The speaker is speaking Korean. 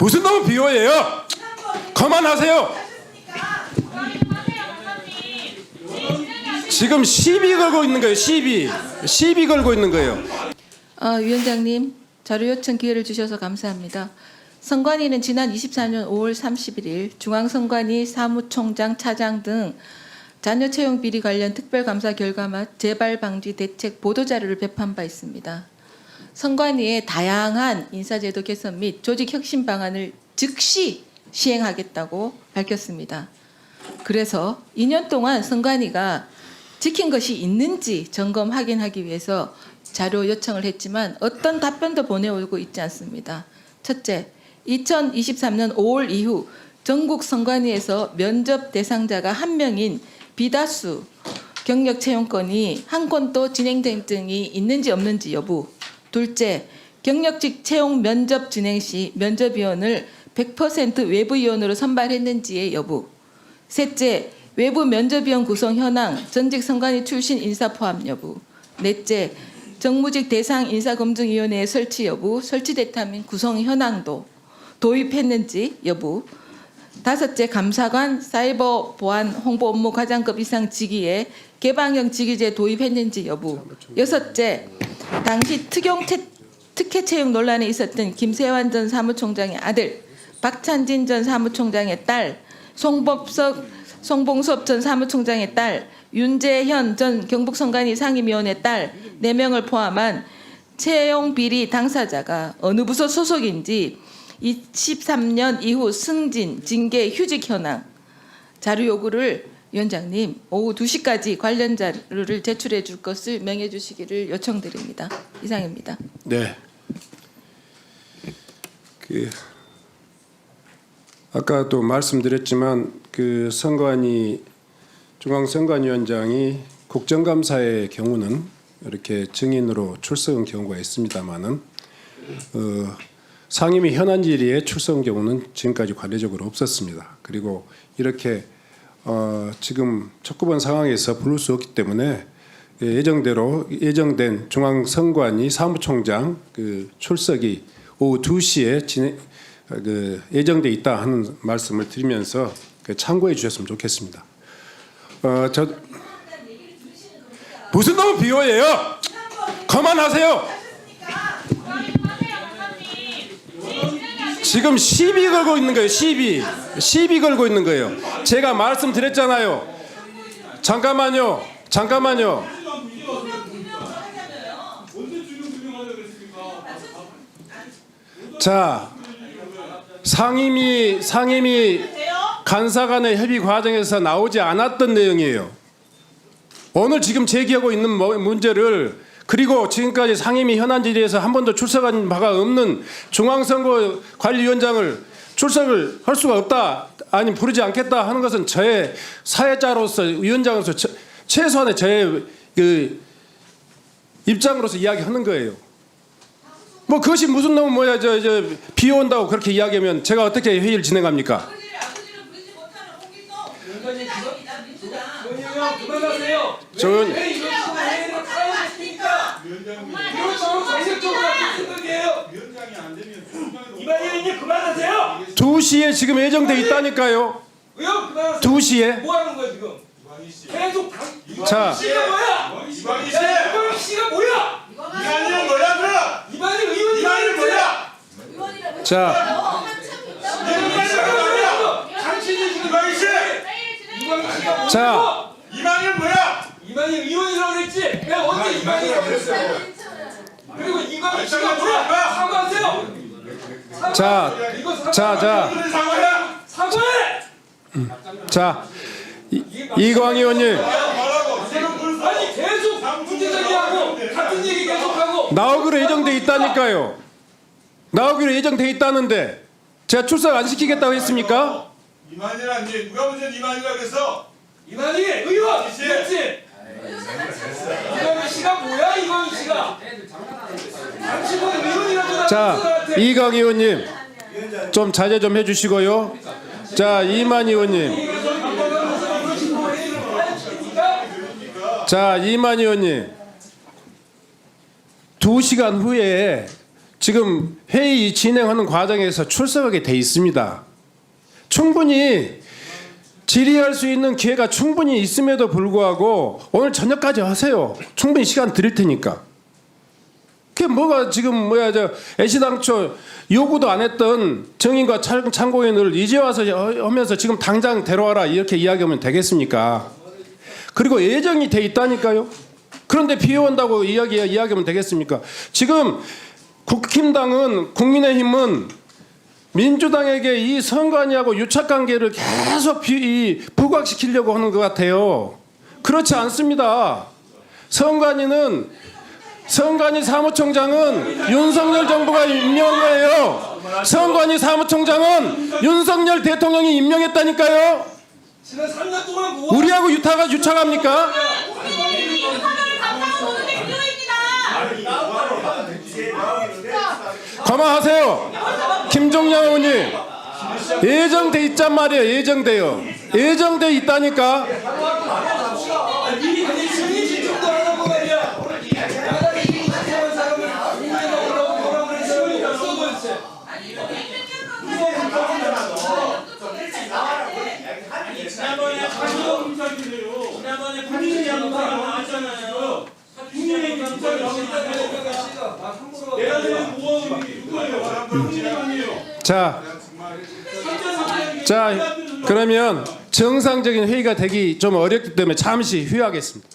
무슨 놈 비호예요? 그만하세요. 지금 시비 걸고 있는 거예요. 시비. 시비 걸고 있는 거예요. 어, 위원장님 자료 요청 기회를 주셔서 감사합니다. 선관위는 지난 24년 5월 31일 중앙선관위 사무총장 차장 등 자녀 채용 비리 관련 특별감사 결과 및 재발 방지 대책 보도 자료를 배포한 바 있습니다. 선관위의 다양한 인사제도 개선 및 조직 혁신 방안을 즉시 시행하겠다고 밝혔습니다. 그래서 2년 동안 선관위가 지킨 것이 있는지 점검 확인하기 위해서 자료 요청을 했지만 어떤 답변도 보내오고 있지 않습니다. 첫째, 2023년 5월 이후 전국 선관위에서 면접 대상자가 한 명인 비다수 경력 채용건이 한 건도 진행된 등이 있는지 없는지 여부. 둘째, 경력직 채용 면접 진행 시 면접위원을 100% 외부위원으로 선발했는지의 여부. 셋째, 외부 면접위원 구성 현황, 전직 선관위 출신 인사 포함 여부. 넷째, 정무직 대상 인사검증위원회 설치 여부, 설치됐다면 구성 현황도 도입했는지 여부. 다섯째, 감사관 사이버 보안 홍보 업무 과장급 이상 직위에 개방형 직위제 도입했는지 여부. 여섯째, 당시 특용 채, 특혜 채용 논란에 있었던 김세환 전 사무총장의 아들, 박찬진 전 사무총장의 딸, 송법석 송봉섭 전 사무총장의 딸, 윤재현 전 경북선관위 상임위원의 딸 4명을 포함한 채용 비리 당사자가 어느 부서 소속인지 23년 이후 승진, 징계, 휴직 현황 자료 요구를 위원장님 오후 2시까지 관련 자료를 제출해 줄 것을 명해 주시기를 요청드립니다. 이상입니다. 네. 그 아까도 말씀드렸지만 그 선관위 중앙선관위원장이 국정감사의 경우는 이렇게 증인으로 출석한 경우가 있습니다만은 어, 상임위 현안 질의에 출석한 경우는 지금까지 관례적으로 없었습니다. 그리고 이렇게 어, 지금 촉구본 상황에서 부를 수 없기 때문에 예정대로 예정된 중앙선관위 사무총장 그 출석이 오후 2시에 진행 그 예정돼 있다 하는 말씀을 드리면서 그 참고해 주셨으면 좋겠습니다. 어, 저 무슨 놈 비호예요? 그만하세요. 지금 시비 걸고 있는 거예요. 시비 시비 걸고 있는 거예요. 제가 말씀드렸잖아요. 잠깐만요. 잠깐만요. 자, 상임위 상임위 간사 간의 협의 과정에서 나오지 않았던 내용이에요. 오늘 지금 제기하고 있는 뭐- 문제를 그리고 지금까지 상임위 현안 질의에서 한 번도 출석한 바가 없는 중앙선거관리위원장을 출석을 할 수가 없다 아니 부르지 않겠다 하는 것은 저의 사회자로서 위원장으로서 처- 최소한의 저의 그 입장으로서 이야기하는 거예요. 뭐 그것이 무슨 놈 뭐야 저 저 비 온다고 그렇게 이야기하면 제가 어떻게 회의를 진행합니까? 원영형 그만하세요. 저는 왜 이런 식으로 회의를 하십니까? 이런 식으로 정책적으로 하실 생각이에요. 이만희님 그만하세요. 2시에 지금 예정돼 있다니까요. 의원 그만하세요. 2시에 뭐 하는 거야 지금? 계속 강. 자. 씨가 뭐야? 씨! 이광희 씨가 뭐야? 이한이는 뭐야 그럼? 이만희 의원이 이한이는 뭐야? 자 이만희 씨가 뭐야? 당신이 지금 이광희 씨! 이광희 씨가 뭐야? 자. 이만희는 뭐야? 이만희 의원이라고 그랬지? 내가 언제 이만희라고 그랬어요? 그리고 이광희 씨가 뭐야? 사과하세요. 사과. 자, 이거 사과. 자, 자. 상관이야? 사과해. 자, 이, 이광희 의원님 아니 계속 문제 제기하고 같은 얘기 계속하고 나오기로 예정돼 있다니까요. 나오기로 예정돼 있다는데 제가 출석 안 시키겠다고 했습니까? 이만희란 얘 누가 먼저 이만희라고 했어? 이만희 의원 씨. 그렇지 이광희 씨가 뭐야 이광희 씨가 당신은 의원이라고 자, 이광희 의원님 좀 자제 좀 해주시고요. 자, 이만희 의원님. 자, 이만희 의원님. 두 시간 후에 지금 회의 진행하는 과정에서 출석하게 돼 있습니다. 충분히 질의할 수 있는 기회가 충분히 있음에도 불구하고 오늘 저녁까지 하세요. 충분히 시간 드릴 테니까. 그게 뭐가 지금 뭐야 저 애시당초 요구도 안 했던 정인과 참- 참고인을 이제 와서 하면서 지금 당장 데려와라 이렇게 이야기하면 되겠습니까? 그리고 예정이 돼 있다니까요. 그런데 비워온다고 이야기 이야기하면 되겠습니까? 지금 국힘당은 국민의힘은 민주당에게 이 선관위하고 유착관계를 계속 비, 이 부각시키려고 하는 것 같아요. 그렇지 않습니다. 선관위는 선관위 사무총장은 윤석열 정부가 임명한 거예요. 선관위 사무총장은 윤석열 대통령이 임명했다니까요. 지난 3년 동안 뭐 우리하고 유타가 유착합니까? 그만하세요. 김종량 의원님. 예정돼 있단 말이에요. 예정돼요. 예정돼 있다니까. 국민의 검사가 나왔잖아요. 국민의. 내가 되는 모험이 누구예요? 국민의힘이에요. 자, 자, 그러면 정상적인 회의가 되기 좀 어렵기 때문에 잠시 휴회하겠습니다.